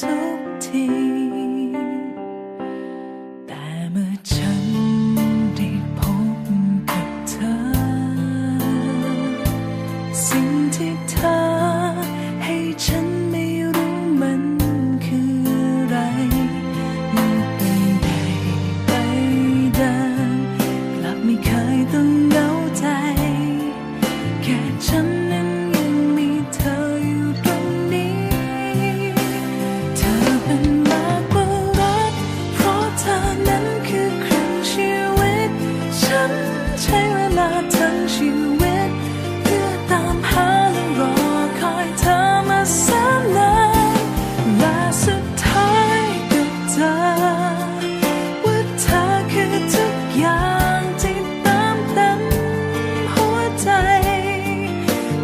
ทุกที แต่เมื่อฉันได้พบกับเธอสิ่ง